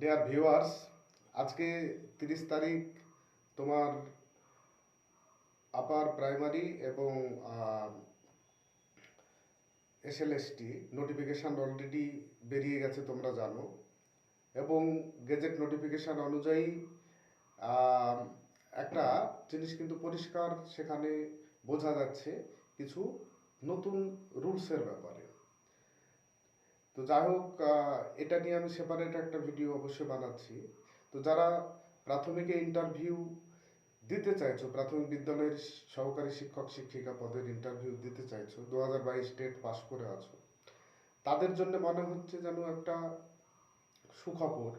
Dear viewers আজকে তিরিশ তারিখ তোমার আপার প্রাইমারি এবং এসএলএসটি নোটিফিকেশান অলরেডি বেরিয়ে গেছে, তোমরা জানো। এবং গেজেট নোটিফিকেশান অনুযায়ী একটা জিনিস কিন্তু পরিষ্কার সেখানে বোঝা যাচ্ছে, কিছু নতুন রুলসের ব্যাপারে। তো যাই হোক এটা নিয়ে আমি সেপারেট একটা ভিডিও অবশ্যই বানাচ্ছি। তো যারা প্রাথমিকে ইন্টারভিউ দিতে চাইছো, প্রাথমিক বিদ্যালয়ের সহকারী শিক্ষক, শিক্ষিকা পদের ইন্টারভিউ দিতে চাইছো দু হাজার বাইশ স্টেট পাস করে আছো, তাদের জন্য মনে হচ্ছে যেন একটা সুখবর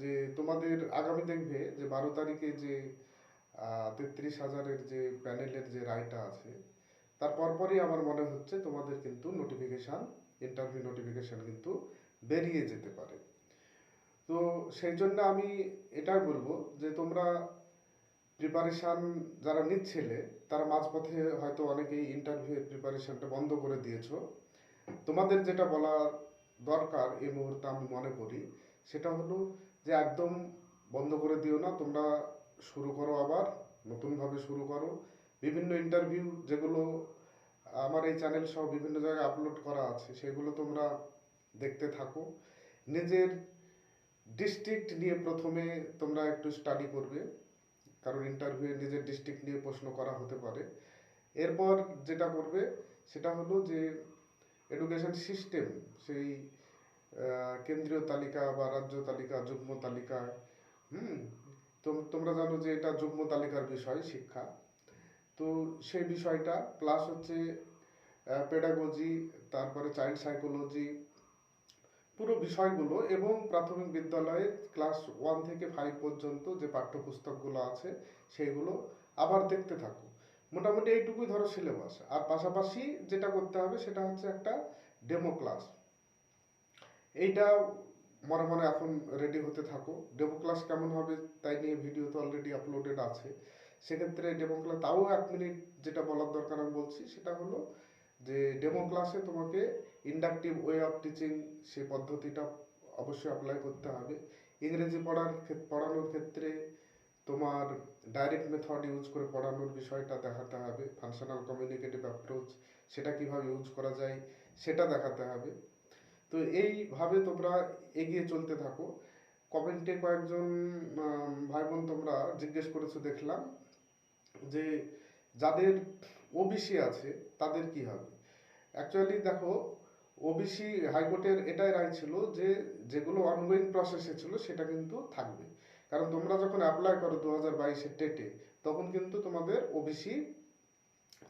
যে তোমাদের আগামী দেখবে যে বারো তারিখে যে তেত্রিশ হাজারের যে প্যানেলের যে রায়টা আছে, তার পরপরই আমার মনে হচ্ছে তোমাদের কিন্তু নোটিফিকেশান ইন্টারভিউ নোটিফিকেশান কিন্তু বেরিয়ে যেতে পারে। তো সেই জন্য আমি এটাই বলব যে তোমরা প্রিপারেশান যারা নিচ্ছিলে, তারা মাঝপথে হয়তো অনেকেই ইন্টারভিউ প্রিপারেশানটা বন্ধ করে দিয়েছ। তোমাদের যেটা বলা দরকার এই মুহূর্তে আমি মনে করি, সেটা হলো যে একদম বন্ধ করে দিও না, তোমরা শুরু করো আবার, নতুনভাবে শুরু করো। বিভিন্ন ইন্টারভিউ যেগুলো আমার এই চ্যানেল সহ বিভিন্ন জায়গায় আপলোড করা আছে, সেগুলো তোমরা দেখতে থাকো। নিজের ডিস্ট্রিক্ট নিয়ে প্রথমে তোমরা একটু স্টাডি করবে, কারণ ইন্টারভিউ নিজের ডিস্ট্রিক্ট নিয়ে প্রশ্ন করা হতে পারে। এরপর যেটা করবে, সেটা হলো যে এডুকেশন সিস্টেম সেই কেন্দ্রীয় তালিকা বা রাজ্য তালিকা, যুগ্ম তালিকা, হুম তোমরা জানো যে এটা যুগ্ম তালিকার বিষয়, শিক্ষা। তো সেই বিষয়টা প্লাস হচ্ছে পেডাগজি তারপরে চাইল্ড সাইকোলজি পুরো বিষয়গুলো এবং প্রাথমিক বিদ্যালয়ে ক্লাস ওয়ান থেকে ফাইভ পর্যন্ত যে পাঠ্যপুস্তকগুলো আছে সেইগুলো আবার দেখতে থাকো। মোটামুটি এইটুকুই ধরো সিলেবাস আর পাশাপাশি যেটা করতে হবে, সেটা হচ্ছে একটা ডেমো ক্লাস এইটা মনে মনে এখন রেডি হতে থাকো। ডেমো ক্লাস কেমন হবে, তাই নিয়ে ভিডিও তো অলরেডি আপলোডেড আছে। সেক্ষেত্রে ডেমো ক্লাস তাও এক মিনিট যেটা বলার দরকার আমি বলছি, সেটা হলো যে ডেমো ক্লাসে তোমাকে ইন্ডাকটিভ ওয়ে অফ টিচিং সেই পদ্ধতিটা অবশ্যই অ্যাপ্লাই করতে হবে। ইংরেজি পড়ার পড়ানোর ক্ষেত্রে তোমার ডাইরেক্ট মেথড ইউজ করে পড়ানোর বিষয়টা দেখাতে হবে ফাংশনাল কমিউনিকেটিভ অ্যাপ্রোচ সেটা কীভাবে ইউজ করা যায়, সেটা দেখাতে হবে। তো এইভাবে তোমরা এগিয়ে চলতে থাকো। কমেন্টে কয়েকজন ভাই বোন তোমরা জিজ্ঞেস করেছ দেখলাম যে যাদের ওবিসি আছে, তাদের কি হবে? অ্যাকচুয়ালি দেখো ওবিসি হাইকোর্টের এটাই রায় ছিল যে, যেগুলো অনগোয়িং প্রসেসে ছিল, সেটা কিন্তু থাকবে। কারণ তোমরা যখন অ্যাপ্লাই করো দু হাজার বাইশের টেটে তখন কিন্তু তোমাদের ওবিসি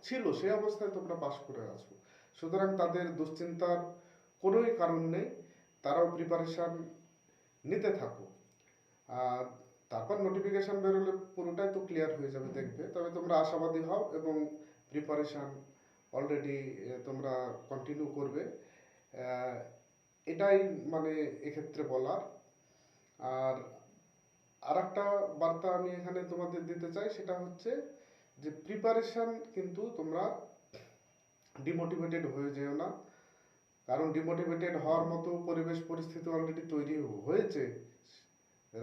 ছিল, সেই অবস্থায় তোমরা পাশ করে আছো সুতরাং তাদের দুশ্চিন্তার কোনোই কারণ নেই, তারাও প্রিপারেশান নিতে থাকো। আর তারপর নোটিফিকেশন বেরোলে পুরোটাই তো ক্লিয়ার হয়ে যাবে দেখবে। তবে তোমরা আশাবাদী হও এবং প্রিপারেশান অলরেডি তোমরা কন্টিনিউ করবে। এটাই মানে এক্ষেত্রে বলার। আর আর একটা বার্তা আমি এখানে তোমাদের দিতে চাই সেটা হচ্ছে যে প্রিপারেশান কিন্তু তোমরা ডিমোটিভেটেড হয়ে যেও না। কারণ ডিমোটিভেটেড হওয়ার মতো পরিবেশ পরিস্থিতি অলরেডি তৈরি হয়েছে।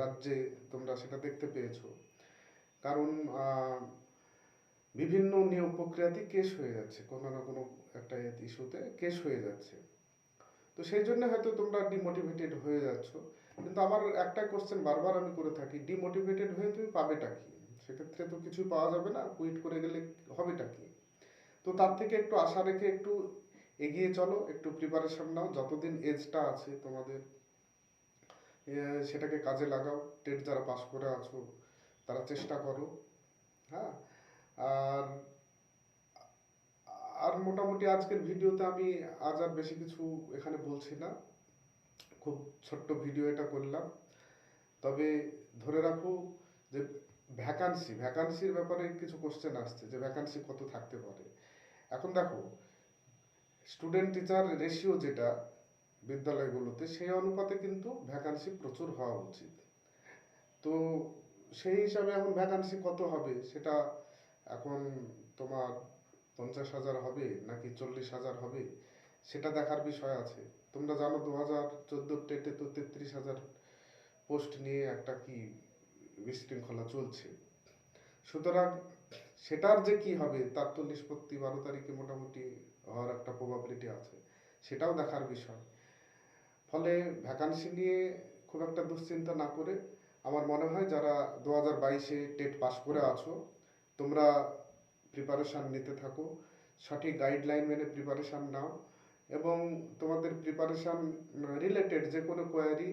রাজ্যে তোমরা সেটা দেখতে পেয়েছ। কারণ বিভিন্ন নিয়ম প্রক্রিয়াতে কেস হয়ে যাচ্ছে, কোনো না কোনো একটা ইস্যুতে কেস হয়ে যাচ্ছে। তো সেই জন্য হয়তো তোমরা ডিমোটিভেটেড হয়ে যাচ্ছ। কিন্তু আমার একটা কোশ্চেন বারবার আমি করে থাকি ডিমোটিভেটেড হয়ে তুমি পাবেটা কি? সেক্ষেত্রে তো কিছু পাওয়া যাবে না কুইট করে গেলে হবেটা কি? তো তার থেকে একটু আশা রেখে একটু এগিয়ে চলো, একটু প্রিপারেশন নাও। যতদিন এজটা আছে তোমাদের সেটাকে কাজে লাগাও টেট যারা পাস করে আছো, তারা চেষ্টা করো হ্যাঁ? আর আর মোটামুটি আজকের ভিডিওতে আমি আজ আর বেশি কিছু এখানে বলছি না। খুব ছোট্ট ভিডিও এটা করলাম। তবে ধরে রাখো যে ভ্যাকান্সি ভ্যাকান্সির ব্যাপারে কিছু কোশ্চেন আসছে, যে ভ্যাকান্সি কত থাকতে পারে। এখন দেখো স্টুডেন্ট টিচার রেশিও যেটা বিদ্যালয়গুলোতে সেই অনুপাতে কিন্তু ভ্যাকান্সি প্রচুর হওয়া উচিত। তো সেই হিসাবে এখন ভ্যাকান্সি কত হবে? সেটা এখন তোমার পঞ্চাশ হাজার হবে নাকি চল্লিশ হাজার হবে? সেটা দেখার বিষয় আছে। তোমরা জানো দু হাজার চোদ্দোর টেটে তো তেত্রিশ হাজার পোস্ট নিয়ে একটা কি বিশৃঙ্খলা চলছে। সুতরাং সেটার যে কি হবে, তার তো নিষ্পত্তি বারো তারিখে মোটামুটি হওয়ার একটা প্রবাবিলিটি আছে। সেটাও দেখার বিষয়। ফলে ভ্যাকান্সি নিয়ে খুব একটা দুশ্চিন্তা না করে আমার মনে হয় যারা দু হাজার বাইশে টেট পাস করে আছো, তোমরা প্রিপারেশান নিতে থাকো, সঠিক গাইডলাইন মেনে প্রিপারেশান নাও এবং তোমাদের প্রিপারেশান রিলেটেড যে কোনো কোয়ারি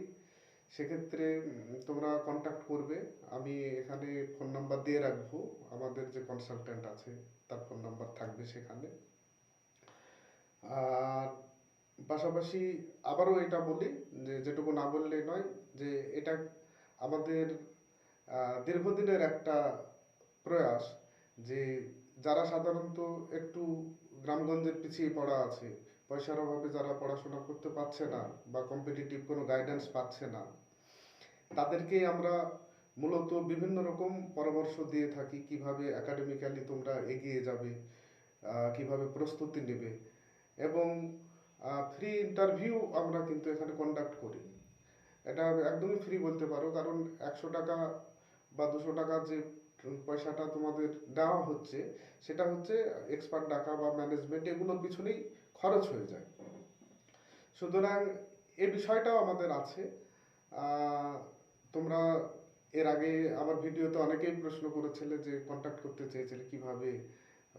সেক্ষেত্রে তোমরা কন্ট্যাক্ট করবে। আমি এখানে ফোন নাম্বার দিয়ে রাখব, আমাদের যে কনসালট্যান্ট আছে, তার ফোন নাম্বার থাকবে সেখানে। আর পাশাপাশি আবারও এটা বলি যে, যেটুকু না বললে নয় যে, এটা আমাদের দীর্ঘদিনের একটা প্রয়াস যে, যারা সাধারণত একটু গ্রামগঞ্জের পিছিয়ে পড়া আছে, পয়সার অভাবে যারা পড়াশোনা করতে পারছে না বা কম্পিটিটিভ কোনো গাইডেন্স পাচ্ছে না, তাদেরকে আমরা মূলত বিভিন্ন রকম পরামর্শ দিয়ে থাকি কীভাবে একাডেমিক্যালি তোমরা এগিয়ে যাবে কীভাবে প্রস্তুতি নেবে এবং ফ্রি ইন্টারভিউ আমরা কিন্তু এখানে কন্ডাক্ট করি। এটা একদমই ফ্রি বলতে পারো, কারণ একশো টাকা বা দুশো টাকা যে পয়সাটা তোমাদের দেওয়া হচ্ছে, সেটা হচ্ছে এক্সপার্ট ডাকা বা ম্যানেজমেন্ট এগুলোর পিছনেই খরচ হয়ে যায়। সুতরাং এ বিষয়টাও আমাদের আছে। তোমরা এর আগে আমার ভিডিওতে অনেকেই প্রশ্ন করেছিলে যে কন্ট্যাক্ট করতে চেয়েছিলে কীভাবে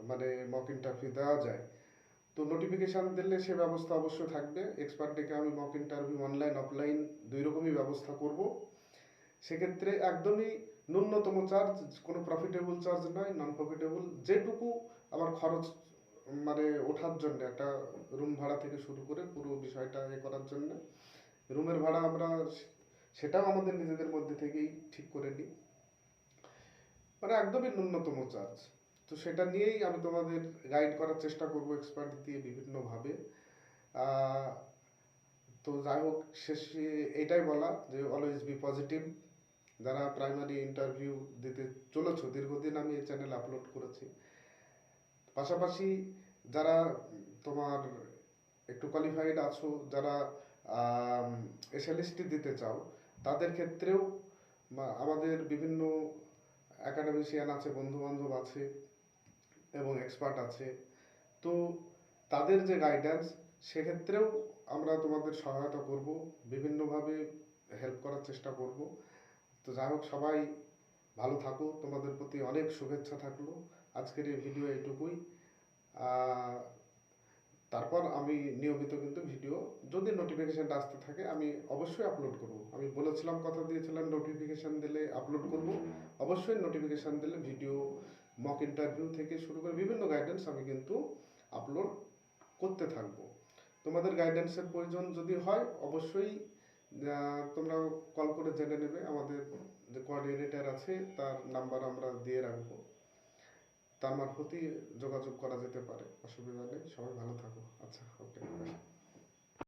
মানে মক ইন্টারভিউ দেওয়া যায়। তো নোটিফিকেশন দিলে সে ব্যবস্থা অবশ্যই থাকবে। এক্সপার্ট ডেকে আমি মক ইন্টারভিউ অনলাইন অফলাইন দুই রকমই ব্যবস্থা করব। সেক্ষেত্রে একদমই ন্যূনতম চার্জ কোনো প্রফিটেবল চার্জ নয় নন প্রফিটেবল যেটুকু আমার খরচ মানে ওঠার জন্য, একটা রুম ভাড়া থেকে শুরু করে পুরো বিষয়টা এ করার জন্য। রুমের ভাড়া আমরা সেটাও আমাদের নিজেদের মধ্যে থেকেই ঠিক করে নিই। মানে একদমই ন্যূনতম চার্জ তো সেটা নিয়েই আমি তোমাদের গাইড করার চেষ্টা করব এক্সপার্ট দিয়ে বিভিন্নভাবে। তো যাই হোক, শেষে এটাই বলা যে অলওয়েজ বি পজিটিভ যারা প্রাইমারি ইন্টারভিউ দিতে চলেছো, দীর্ঘদিন আমি এই চ্যানেল আপলোড করেছি। পাশাপাশি যারা তোমার একটু কোয়ালিফাইড আছো, যারা এসএলএসটি দিতে চাও, তাদের ক্ষেত্রেও আমাদের বিভিন্ন একাডেমিশিয়ান আছে বন্ধু বান্ধব আছে। এবং এক্সপার্ট আছে। তো তাদের যে গাইডেন্স সেক্ষেত্রেও আমরা তোমাদের সহায়তা করব বিভিন্নভাবে হেল্প করার চেষ্টা করব। তো যাই হোক সবাই ভালো থাকো। তোমাদের প্রতি অনেক শুভেচ্ছা থাকল। আজকের এই ভিডিও এইটুকুই। আহ, তারপর আমি নিয়মিত কিন্তু ভিডিও যদি নোটিফিকেশনটা আসতে থাকে আমি অবশ্যই আপলোড করব। আমি বলেছিলাম কথা দিয়েছিলাম নোটিফিকেশন দিলে আপলোড করব। অবশ্যই নোটিফিকেশন দিলে ভিডিও মক ইন্টারভিউ থেকে শুরু করে বিভিন্ন গাইডেন্স আমি কিন্তু আপলোড করতে থাকব। তোমাদের গাইডেন্সের প্রয়োজন যদি হয়, অবশ্যই তোমরা কল করে জেনে নেবে। আমাদের যে কোঅর্ডিনেটর আছে, তার নাম্বার আমরা দিয়ে রাখব। তার মারফতই যোগাযোগ করা যেতে পারে, অসুবিধা নেই। সবাই ভালো থাকো। আচ্ছা ওকে